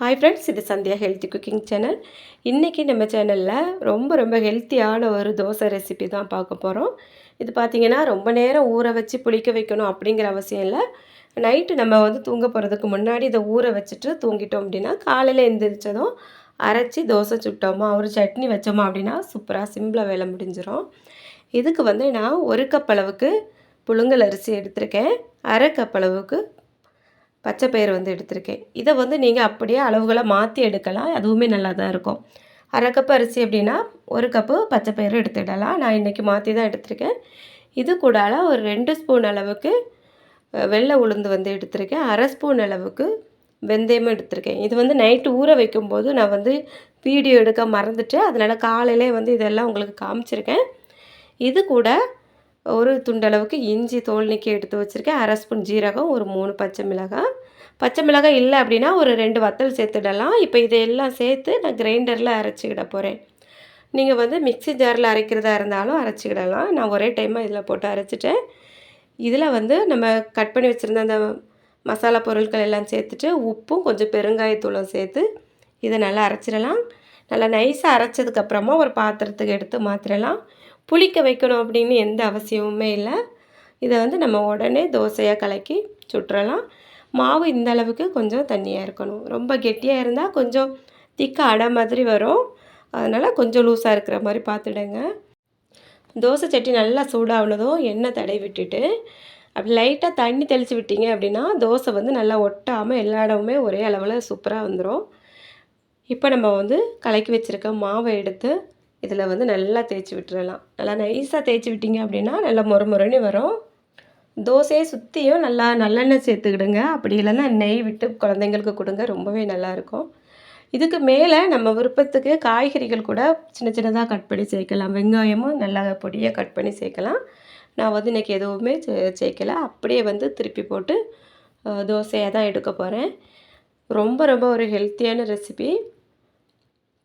Hi friends இது Sandhya healthy cooking channel இன்றைக்கி நம்ம சேனலில் ரொம்ப ரொம்ப ஹெல்த்தியான ஒரு தோசை ரெசிபி தான் பார்க்க போகிறோம் இது பார்த்திங்கன்னா ரொம்ப நேரம் ஊற வச்சு புளிக்க வைக்கணும் அப்படிங்கிற அவசியம் இல்லை. நைட்டு நம்ம வந்து தூங்க போகிறதுக்கு முன்னாடி இதை ஊற வச்சுட்டு தூங்கிட்டோம் அப்படின்னா காலையில் எழுந்திரிச்சதும் அரைச்சி தோசை சுட்டோமா ஒரு சட்னி வச்சோமா அப்படின்னா சூப்பராக சிம்பிளாக வேலை முடிஞ்சிடும் இதுக்கு வந்து நான் ஒரு கப் அளவுக்கு புழுங்கல் அரிசி எடுத்திருக்கேன். அரை கப் அளவுக்கு பச்சை பயிர் வந்து எடுத்திருக்கேன். இதை வந்து நீங்கள் அப்படியே அளவுகளை மாற்றி எடுக்கலாம். அதுவுமே நல்லா தான் இருக்கும். அரை கப்பு அரிசி அப்படின்னா ஒரு கப்பு பச்சை பயிர் எடுத்துடலாம். நான் இன்றைக்கி மாற்றி தான் எடுத்திருக்கேன். இது கூடால ஒரு ரெண்டு ஸ்பூன் அளவுக்கு வெள்ளை உளுந்து வந்து எடுத்திருக்கேன். அரை ஸ்பூன் அளவுக்கு வெந்தயமும் எடுத்திருக்கேன். இது வந்து நைட்டு ஊற வைக்கும்போது நான் வந்து வீடியோ எடுக்க மறந்துட்டு அதனால் காலையிலே வந்து இதெல்லாம் உங்களுக்கு காமிச்சிருக்கேன். இது கூட ஒரு துண்டளவுக்கு இஞ்சி தோல் நீக்கி எடுத்து வச்சுருக்கேன். அரை ஸ்பூன் ஜீரகம் ஒரு மூணு பச்சை மிளகாய். பச்சை மிளகாய் இல்லை அப்படின்னா ஒரு ரெண்டு வத்தல் சேர்த்துடலாம். இப்போ இதையெல்லாம் சேர்த்து நான் கிரைண்டரில் அரைச்சிக்கிட போகிறேன் நீங்கள் வந்து மிக்சி ஜாரில் அரைக்கிறதா இருந்தாலும் அரைச்சிக்கிடலாம். நான் ஒரே டைமாக இதில் போட்டு அரைச்சிட்டேன். இதில் வந்து நம்ம கட் பண்ணி வச்சுருந்த அந்த மசாலா பொருட்கள் எல்லாம் சேர்த்துட்டு உப்பும் கொஞ்சம் பெருங்காயத்தூளும் சேர்த்து இதை நல்லா அரைச்சிடலாம். நல்லா நைஸாக அரைச்சதுக்கப்புறமா ஒரு பாத்திரத்துக்கு எடுத்து மாற்றிடலாம் புளிக்க வைக்கணும் அப்படின்னு எந்த அவசியமுமே இல்லை. இதை வந்து நம்ம உடனே தோசையாக கலக்கி சுட்டுறலாம் மாவு இந்த அளவுக்கு கொஞ்சம் தண்ணியாக இருக்கணும். ரொம்ப கெட்டியாக இருந்தால் கொஞ்சம் திக்க அடை மாதிரி வரும். அதனால் கொஞ்சம் லூஸாக இருக்கிற மாதிரி பார்த்துடுங்க. தோசை சட்டி நல்லா சூடாகுனதும் எண்ணெய் தடை விட்டுட்டு அப்படி லைட்டாக தண்ணி தெளித்து விட்டீங்க அப்படின்னா தோசை வந்து நல்லா ஒட்டாமல் எல்லா இடமுமே ஒரே அளவில் சூப்பராக வந்துடும் இப்போ நம்ம வந்து கலக்கி வச்சுருக்க மாவை எடுத்து இதில் வந்து நல்லா தேய்ச்சி விட்டுறலாம். நல்லா நைஸாக தேய்ச்சி விட்டிங்க அப்படின்னா நல்லா முறை முறைன்னு வரும். தோசையை சுற்றியும் நல்லா நல்லெண்ணெய் சேர்த்துக்கிடுங்க. அப்படி இல்லைன்னா நெய் விட்டு குழந்தைங்களுக்கு கொடுங்க ரொம்பவே நல்லாயிருக்கும். இதுக்கு மேலே நம்ம விருப்பத்துக்கு காய்கறிகள் கூட சின்ன சின்னதாக கட் பண்ணி சேர்க்கலாம். வெங்காயமும் நல்லா பொடியாக கட் பண்ணி சேர்க்கலாம். நான் வந்து இன்றைக்கி எதுவுமே சே சேர்க்கலை. அப்படியே வந்து திருப்பி போட்டு தோசையாக தான் எடுக்க போகிறேன் ரொம்ப ரொம்ப ஒரு ஹெல்த்தியான ரெசிபி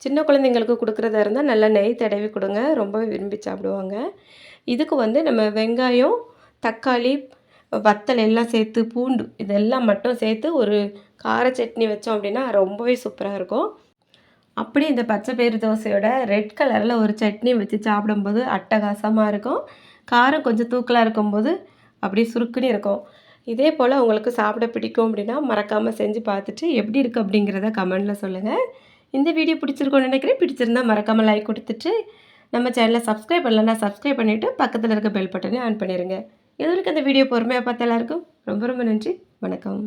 சின்ன குழந்தைங்களுக்கு கொடுக்குறதா இருந்தால் நல்லா நெய் தடவி கொடுங்க. ரொம்பவே விரும்பி சாப்பிடுவாங்க. இதுக்கு வந்து நம்ம வெங்காயம் தக்காளி வத்தல் எல்லாம் சேர்த்து பூண்டு இதெல்லாம் மட்டும் சேர்த்து ஒரு கார சட்னி வச்சோம் அப்படின்னா ரொம்பவே சூப்பராக இருக்கும். அப்படி இந்த பச்சை பயிறு தோசையோட ரெட் கலரில் ஒரு சட்னி வச்சு சாப்பிடும்போது அட்டகாசமாக இருக்கும். காரம் கொஞ்சம் தூக்கலாக இருக்கும்போது அப்படியே சுருக்குன்னு இருக்கும். இதே போல் உங்களுக்கு சாப்பிட பிடிக்கும் அப்படின்னா மறக்காமல் செஞ்சு பார்த்துட்டு எப்படி இருக்குது அப்படிங்கிறத கமெண்டில் சொல்லுங்கள் இந்த வீடியோ பிடிச்சிருக்கோன்னு நினைக்கிறேன். பிடிச்சிருந்தா மறக்காமல் லைக் கொடுத்துட்டு நம்ம சேனலை சப்ஸ்கிரைப் பண்ணலன்னா சப்ஸ்கிரைப் பண்ணிவிட்டு பக்கத்தில் இருக்க பெல் பட்டனே ஆன் பண்ணிடுங்க இது வரைக்கும் அந்த வீடியோ பொறுமையாக பார்த்த எல்லாருக்கும் ரொம்ப ரொம்ப நன்றி. வணக்கம்.